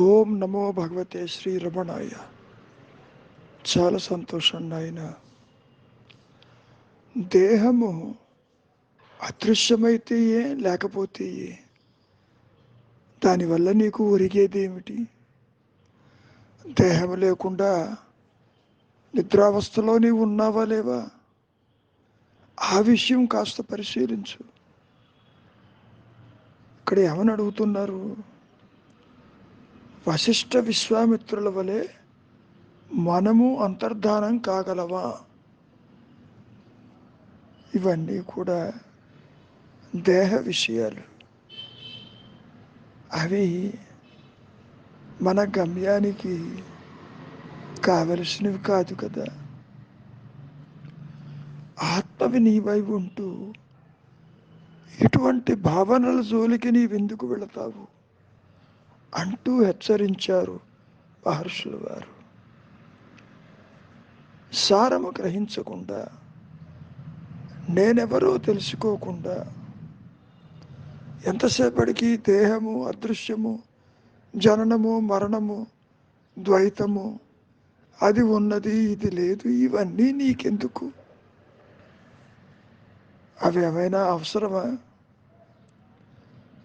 ఓం నమో భగవతే శ్రీ రమణాయ. చాలా సంతోషం నాయన. దేహము అదృశ్యమైతే లేకపోతే దానివల్ల నీకు ఒరిగేది ఏమిటి దేహం లేకుండా నిద్రావస్థలో నీవు ఉన్నావా లేవా? ఆ విషయం కాస్త పరిశీలించు. ఇక్కడ ఏమని అడుగుతున్నారు? వశిష్ఠ విశ్వామిత్రుల వలె మనము అంతర్ధానం కాగలవా ఇవన్నీ కూడా దేహ విషయాలు. అవి మన గమ్యానికి కావలసినవి కాదు కదా. ఆత్మవి నీవై ఉంటూ ఇటువంటి భావనల జోలికి నీవెందుకు వెళతావు? అంటూ హెచ్చరించారు మహర్షుల వారు. సారము గ్రహించకుండా నేనెవరో తెలుసుకోకుండా ఎంతసేపటికి దేహము అదృశ్యము జననము మరణము ద్వైతము అది ఉన్నది ఇది లేదు ఇవన్నీ నీకెందుకు? అవి ఏమైనా అవసరమా?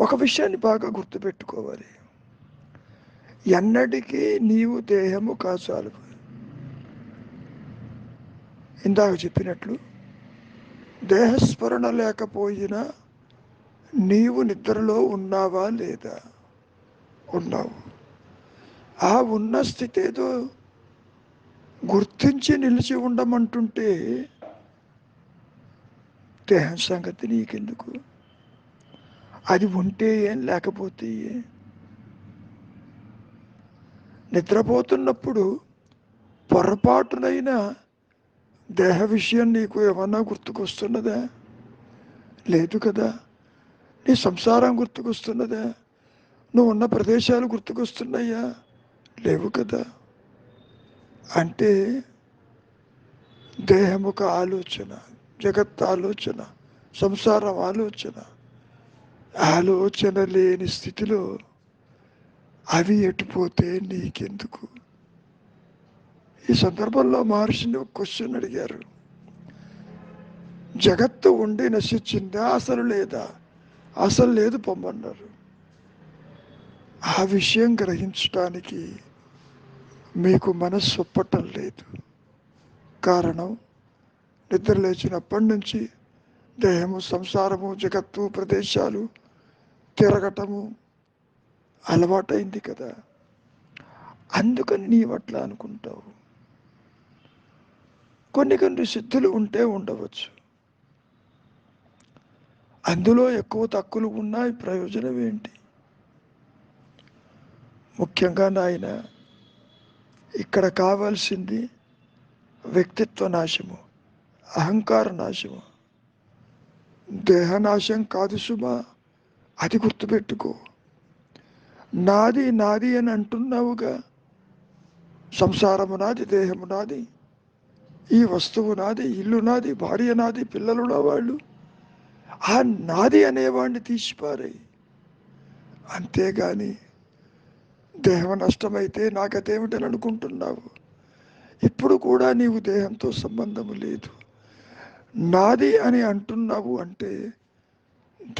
ఒక విషయాన్ని బాగా గుర్తుపెట్టుకోవాలి. ఎన్నటికీ నీవు దేహము కాసాలు ఇందాక చెప్పినట్లు దేహస్మరణ లేకపోయినా నీవు నిద్రలో ఉన్నావా లేదా? ఉన్నావు. ఆ ఉన్న స్థితి ఏదో గుర్తించి నిలిచి ఉండమంటుంటే దేహం సంగతి నీకెందుకు? అది ఉంటే ఏం లేకపోతే ఏం? నిద్రపోతున్నప్పుడు పొరపాటునైన దేహ విషయం నీకు ఏమన్నా గుర్తుకొస్తున్నదా? లేదు కదా. నీ సంసారం గుర్తుకొస్తున్నదా? నువ్వు ఉన్న ప్రదేశాలు గుర్తుకొస్తున్నాయా? లేవు కదా. అంటే దేహం ఒక ఆలోచన జగత్ ఆలోచన సంసారం ఆలోచన. ఆలోచన లేని స్థితిలో అవి ఎటుపోతే నీకెందుకు? ఈ సందర్భంలో మహర్షిని ఒక క్వశ్చన్ అడిగారు. జగత్తు ఉండి నశించిందా? అసలు లేదా? అసలు లేదు పొమ్మన్నారు. ఆ విషయం గ్రహించడానికి మీకు మనస్సు ఒప్పటం లేదు. కారణం నిద్ర లేచినప్పటి నుంచి దేహము సంసారము జగత్తు ప్రదేశాలు తిరగటము అలవాటైంది కదా. అందుకని నీవు అట్లా అనుకుంటావు. కొన్ని కొన్ని సిద్ధులు ఉంటే ఉండవచ్చు. అందులో ఎక్కువ తక్కువలు ఉన్నాయి ప్రయోజనం ఏంటి? ముఖ్యంగా నాయన ఇక్కడ కావాల్సింది వ్యక్తిత్వ నాశము అహంకార నాశము. దేహనాశం కాదు సుమా అది గుర్తుపెట్టుకో. నాది నాది అని అంటున్నావుగా. సంసారము నాది దేహము నాది. ఈ వస్తువు నాది ఇల్లు నాది భార్య నాది పిల్లలు వాళ్ళు. ఆ నాది అనేవాడిని తీసిపారాయి అంతేగాని దేహం నష్టమైతే నాకదేమిటని అనుకుంటున్నావు? ఇప్పుడు కూడా నీవు దేహంతో సంబంధము లేదు. నాది అని అంటున్నావు అంటే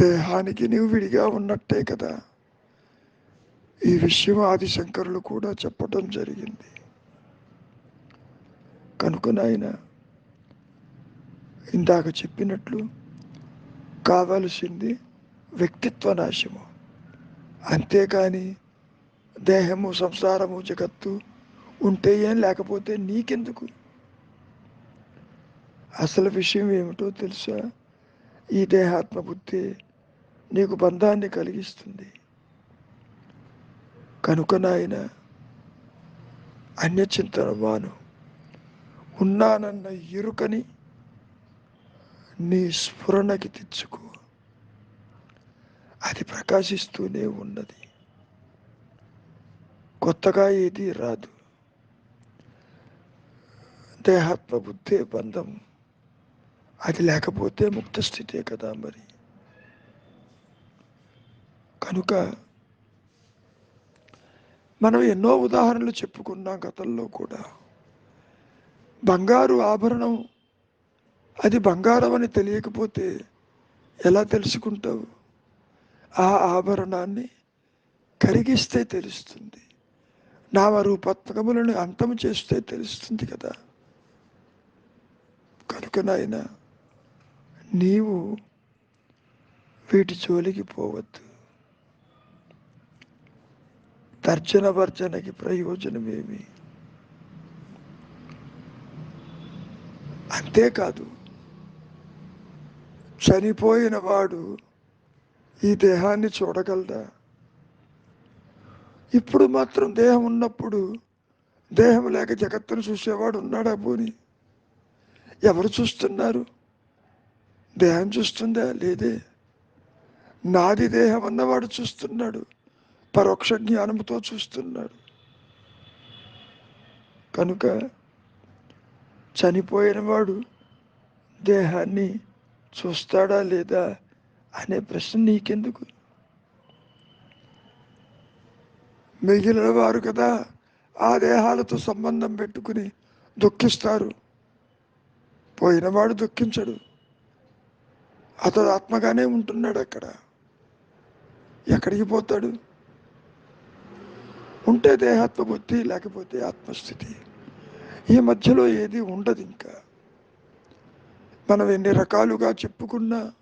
దేహానికి నీవు విడిగా ఉన్నట్టే కదా. ఈ విషయం ఆదిశంకరులు కూడా చెప్పడం జరిగింది. కనుక నాయన ఇందాక చెప్పినట్లు కావలసింది వ్యక్తిత్వ నాశము. అంతేకాని దేహము సంసారము జగత్తు ఉంటే ఏం లేకపోతే నీకెందుకు? అసలు విషయం ఏమిటో తెలుసా? ఈ దేహాత్మ బుద్ధి నీకు బంధాన్ని కలిగిస్తుంది. కనుక నాయన అన్యచింతన మాను ఉన్నానన్న ఎరుకని నీ స్ఫురణకి తెచ్చుకో. అది ప్రకాశిస్తూనే ఉన్నది. కొత్తగా ఏది రాదు. దేహాత్మ బుద్ధే బంధం. అది లేకపోతే ముక్త స్థితే కదా మరి. కనుక మనం ఎన్నో ఉదాహరణలు చెప్పుకున్నాం గతంలో కూడా. బంగారు ఆభరణం అది బంగారం అని తెలియకపోతే ఎలా తెలుసుకుంటావు? ఆ ఆభరణాన్ని కరిగిస్తే తెలుస్తుంది. నామరూపాత్మకములను అంతం చేస్తే తెలుస్తుంది కదా. కనుక నాయన నీవు వీటి జోలికి పోవద్దు. తర్జన భర్జనకి ప్రయోజనమేమి? అంతేకాదు చనిపోయిన వాడు ఈ దేహాన్ని చూడగలదా ఇప్పుడు మాత్రం దేహం ఉన్నప్పుడు దేహం లేక జగత్తును చూసేవాడు ఉన్నాడా పోని ఎవరు చూస్తున్నారు? దేహం చూస్తుందా? లేదే. నాది దేహం అన్నవాడు చూస్తున్నాడు. పరోక్ష జ్ఞానంతో చూస్తున్నాడు కనుక చనిపోయిన వాడు దేహాన్ని చూస్తాడా లేదా అనే ప్రశ్న నీకెందుకు? మిగిలిన వారు కదా ఆ దేహాలతో సంబంధం పెట్టుకుని దుఃఖిస్తారు. పోయినవాడు దుఃఖించడు. అతడు ఆత్మగానే ఉంటున్నాడు అక్కడ. ఎక్కడికి పోతాడు? ఉంటే దేహాత్మబుద్ధి లేకపోతే ఆత్మస్థితి. ఈ మధ్యలో ఏది ఉండదు ఇంకా. మనం ఎన్ని రకాలుగా చెప్పుకున్నా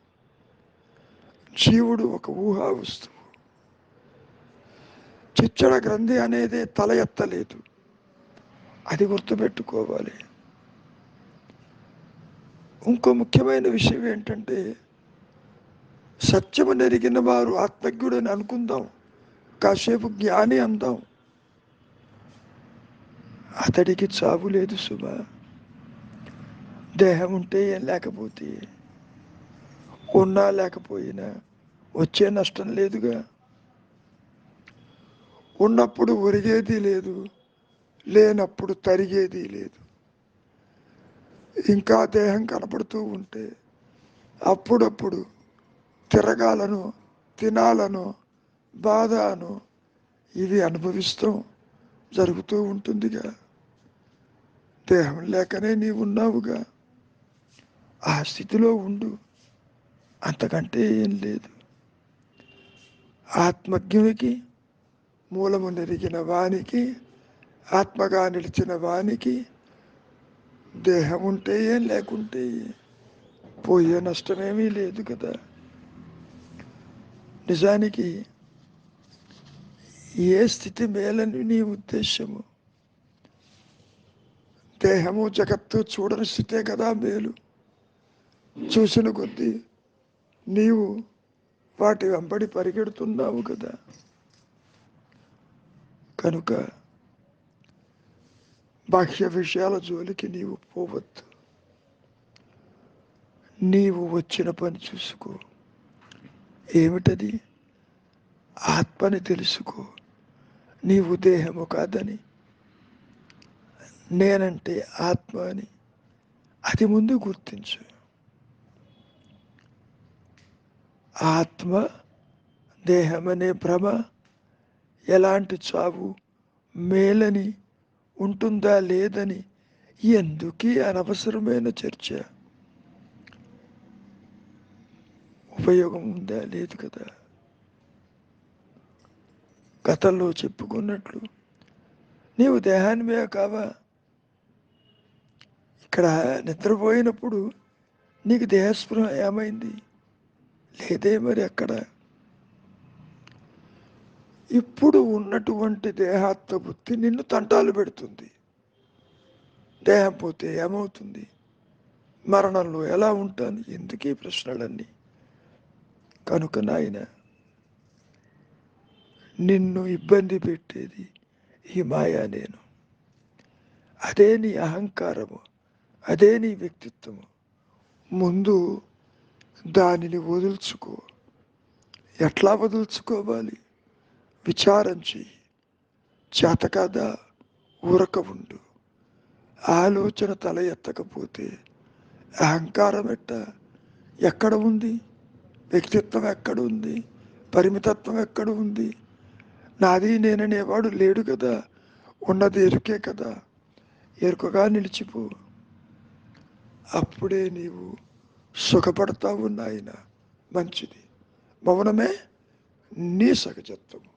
జీవుడు ఒక ఊహా వస్తువు. చిచ్చడ గ్రంథి అనేది తల ఎత్తలేదు. అది గుర్తుపెట్టుకోవాలి. ఇంకో ముఖ్యమైన విషయం ఏంటంటే సత్యము నెరిగిన వారు ఆత్మజ్ఞుడని అనుకుందాం. కాసేపు జ్ఞాని అందాం. అతడికి చావు లేదు శుభ దేహం ఉంటే ఏం లేకపోతే ఉన్నా లేకపోయినా వచ్చే నష్టం లేదుగా. ఉన్నప్పుడు ఒరిగేది లేదు లేనప్పుడు తరిగేది లేదు. ఇంకా దేహం కనపడుతూ ఉంటే అప్పుడప్పుడు తిరగాలను తినాలను బాధను ఇవి అనుభవిస్తాం జరుగుతూ ఉంటుందిగా. దేహం లేకనే నీవు ఉన్నావుగా. ఆ స్థితిలో ఉండు. అంతకంటే ఏం లేదు. ఆత్మజ్ఞునికి మూలము నెరిగిన వానికి ఆత్మగా నిలిచిన వానికి దేహం ఉంటే ఏం లేకుంటే పోయే నష్టమేమీ లేదు కదా. నిజానికి ఏ స్థితి మేలని నీ ఉద్దేశము? దేహము జగత్తు చూడని స్థితే కదా మేలు. చూసిన కొద్దీ నీవు వాటి వెంబడి పరిగెడుతున్నావు కదా. కనుక బాహ్య విషయాల జోలికి నీవు పోవద్దు. నీవు వచ్చిన పని చూసుకో. ఏమిటది? ఆత్మని తెలుసుకో. నీవు దేహము కాదని నేనంటే ఆత్మ అని అది ముందు గుర్తించు. ఆత్మ దేహమనే భ్రమ ఎలాంటి చావు మేలని ఉంటుందా లేదని ఎందుకీ అనవసరమైన చర్చ? ఉపయోగం ఉందా? లేదు కదా. గతంలో చెప్పుకున్నట్లు నీవు దేహాన్ని మీద కావా? ఇక్కడ నిద్రపోయినప్పుడు నీకు దేహస్పృహ ఏమైంది? లేదే మరి అక్కడ. ఇప్పుడు ఉన్నటువంటి దేహాత్మ బుద్ధి నిన్ను తంటాలు పెడుతుంది. దేహం పోతే ఏమవుతుంది? మరణంలో ఎలా ఉంటాను? ఎందుకు ఈ ప్రశ్నలన్నీ? కనుక నాయన నిన్ను ఇబ్బంది పెట్టేది ఈ మాయా నేను. అదే నీ అహంకారము. అదే నీ వ్యక్తిత్వము. ముందు దానిని వదుల్చుకో. ఎట్లా వదుల్చుకోవాలి? విచారం చెయ్యి. చేత కాదా ఊరక ఉండు. ఆలోచన తల ఎత్తకపోతే అహంకారం ఎట్ట? ఎక్కడ ఉంది? వ్యక్తిత్వం ఎక్కడ ఉంది? పరిమితత్వం ఎక్కడ ఉంది? నాది నేననేవాడు లేడు కదా. ఉన్నది ఎరుకే కదా. ఎరుకగా నిలిచిపో. అప్పుడే నీవు సుఖపడతావు నాయన. మంచిది. మౌనమే నీ సహజత్వము.